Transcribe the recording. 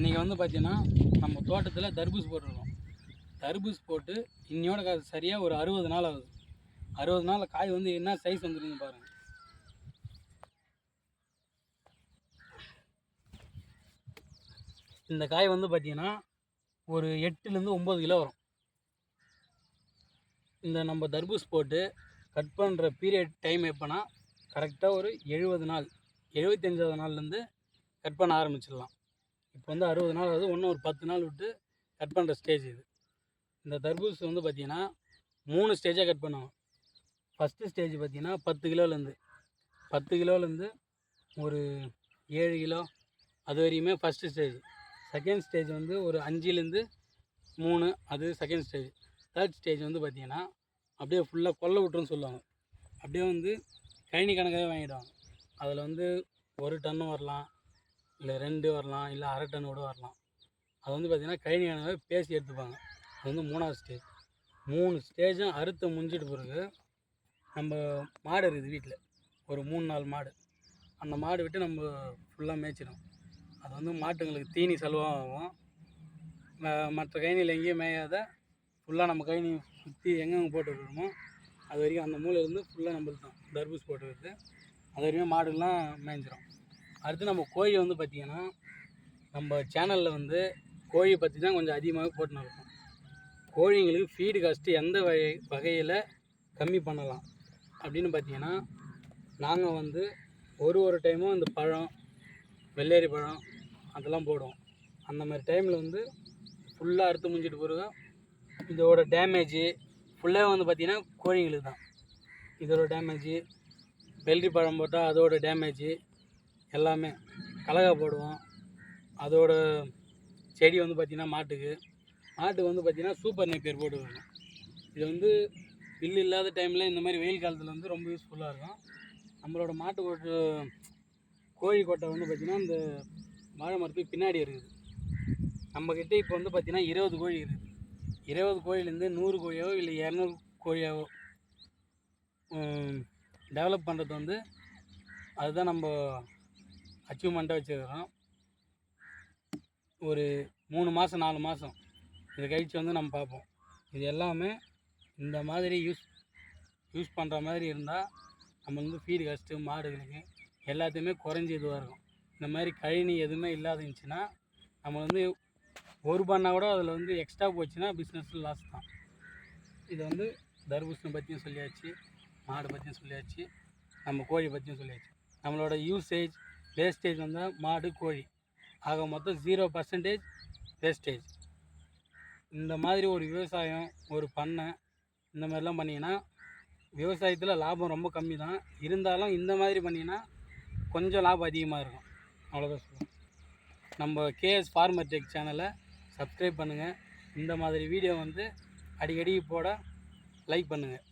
இன்றைக்கி வந்து பார்த்தீங்கன்னா நம்ம தோட்டத்தில் தர்பூஸ் போட்டிருக்கோம். தர்பூஸ் போட்டு இன்னையோட கா சரியாக ஒரு அறுபது நாள் ஆகுது. அறுபது நாளில் காய் வந்து என்ன சைஸ் வந்துருங்க பாருங்கள் இந்த காய் வந்து பார்த்தீங்கன்னா ஒரு எட்டுலேருந்து ஒம்பது கிலோ வரும். இந்த நம்ம தர்பூஸ் போட்டு கட் பண்ணுற பீரியட் டைம் எப்போனா கரெக்டாக ஒரு எழுபது நாள் எழுபத்தஞ்சாவது நாள்லேருந்து கட் பண்ண ஆரம்பிச்சிடலாம். இப்போ வந்து அறுபது நாள் ஆகுது. இன்னும் ஒரு பத்து நாள் விட்டு கட் பண்ணுற ஸ்டேஜ் இது. இந்த தர்பூஸ் வந்து பார்த்திங்கன்னா மூணு ஸ்டேஜாக கட் பண்ணுவோம். ஃபஸ்ட்டு ஸ்டேஜ் பார்த்திங்கன்னா பத்து கிலோலேருந்து. பத்து கிலோலேருந்து ஒரு ஏழு கிலோ அது வரையுமே ஃபஸ்ட்டு ஸ்டேஜ் செகண்ட் ஸ்டேஜ் வந்து ஒரு அஞ்சுலேருந்து மூணு அது செகண்ட் ஸ்டேஜ் தேர்ட் ஸ்டேஜ் வந்து பார்த்திங்கன்னா அப்படியே ஃபுல்லாக கொல்லை விட்டுருன்னு சொல்லுவாங்க. அப்படியே வந்து கழனி கணக்காகவே வாங்கிடுவாங்க. அதில் வந்து ஒரு டன்னு வரலாம். இல்லை ரெண்டு வரலாம் இல்லை அரை டன்னோடு வரலாம். அது வந்து பார்த்திங்கன்னா கழனி பேசி எடுத்துப்பாங்க. அது வந்து மூணாவது ஸ்டேஜ் மூணு ஸ்டேஜும் அறுத்து முடிஞ்சிட்டு பிறகு நம்ம மாடு இருக்குது வீட்டில். ஒரு மூணு நாலு மாடு. அந்த மாடு விட்டு நம்ம ஃபுல்லாக மேய்ச்சிடும். அது வந்து மாட்டுங்களுக்கு தீனி செலவாகும். மற்ற கழனியில் எங்கேயும் மேயாத ஃபுல்லாக நம்ம கழனி சுற்றி எங்கெங்கே போட்டு விடுறோமோ அது வரைக்கும் அந்த மூலையிலேருந்து ஃபுல்லாக நம்மளுக்கு தான் தர்பூஸ் போட்டு வருது அது வரைக்கும் மாடுலாம் மேய்ஞ்சிரும். அடுத்து நம்ம கோழி வந்து பார்த்திங்கன்னா நம்ம சேனலில் வந்து கோழி பற்றி தான் கொஞ்சம் அதிகமாகவே போட்டுன்னு இருக்கோம். கோழிங்களுக்கு ஃபீடு காஸ்ட்டு எந்த வகை வகையில் கம்மி பண்ணலாம்? அப்படின்னு பார்த்தீங்கன்னா நாங்கள் வந்து ஒரு ஒரு டைமும் இந்த பழம் வெள்ளேரி பழம் அதெல்லாம் போடுவோம். அந்த மாதிரி டைமில் வந்து ஃபுல்லாக அறுத்து முடிஞ்சிட்டு பிறகு இதோட டேமேஜு ஃபுல்லாக வந்து பார்த்திங்கன்னா கோழிங்களுக்கு தான். இதோட டேமேஜு வெள்ளரி பழம் போட்டால் அதோட டேமேஜு எல்லாமே கலகா போடுவோம். அதோட செடி வந்து பார்த்திங்கன்னா மாட்டுக்கு. மாட்டுக்கு வந்து பார்த்திங்கன்னா சூப்பர் நெப்பியர் போட்டு இது வந்து பில்லு இல்லாத டைமில் இந்த மாதிரி வெயில் காலத்தில் வந்து ரொம்ப யூஸ்ஃபுல்லாக இருக்கும். நம்மளோட மாட்டு கொட்டை கோழி கொட்டை வந்து பார்த்திங்கன்னா இந்த வாழை மரத்துக்கு பின்னாடி இருக்குது. நம்மக்கிட்ட இப்போ வந்து பார்த்திங்கன்னா இருபது கோழி இருக்குது. இருபது கோழிலேருந்து நூறு கோழியாவோ இல்லை இரநூறு கோழியாவோ டெவலப் பண்ணுறது வந்து அதுதான் நம்ம அச்சீவ்மெண்ட்டாக வச்சுருக்கிறோம். ஒரு மூணு மாதம் நாலு மாதம் இதை கழிச்சு வந்து நம்ம பார்ப்போம். இது எல்லாமே இந்த மாதிரி யூஸ் யூஸ் பண்ணுற மாதிரி இருந்தால் நம்ம வந்து ஃபீடு கஷ்டம் மாடுகளுக்கு எல்லாத்தையுமே குறைஞ்சி இதுவாக இருக்கும். இந்த மாதிரி கழினி எதுவுமே இல்லாத இருந்துச்சுன்னா நம்ம வந்து ஒரு பண்ணால் கூட அதில் வந்து எக்ஸ்ட்ரா போச்சுன்னா பிஸ்னஸ் லாஸ் தான். இது வந்து தர்பூசணி பற்றியும் சொல்லியாச்சு மாடு பற்றியும் சொல்லியாச்சு நம்ம கோழி பற்றியும் சொல்லியாச்சு. நம்மளோட யூசேஜ் வேஸ்டேஜ் வந்தால் மாடு கோழி. ஆக மொத்தம் ஜீரோ பர்சன்டேஜ் வேஸ்டேஜ் இந்த மாதிரி ஒரு விவசாயம் ஒரு பண்ணை இந்த மாதிரிலாம் பண்ணிங்கன்னா விவசாயத்தில் லாபம் ரொம்ப கம்மி தான் இருந்தாலும் இந்த மாதிரி பண்ணிங்கன்னா கொஞ்சம் லாபம் அதிகமாக இருக்கும். அவ்வளோதான் சொல்லுவோம் நம்ம கேஎஸ் ஃபார்மர் டெக் சேனலை சப்ஸ்கிரைப் பண்ணுங்கள் இந்த மாதிரி வீடியோ வந்து அடிக்கடி போட லைக் பண்ணுங்கள்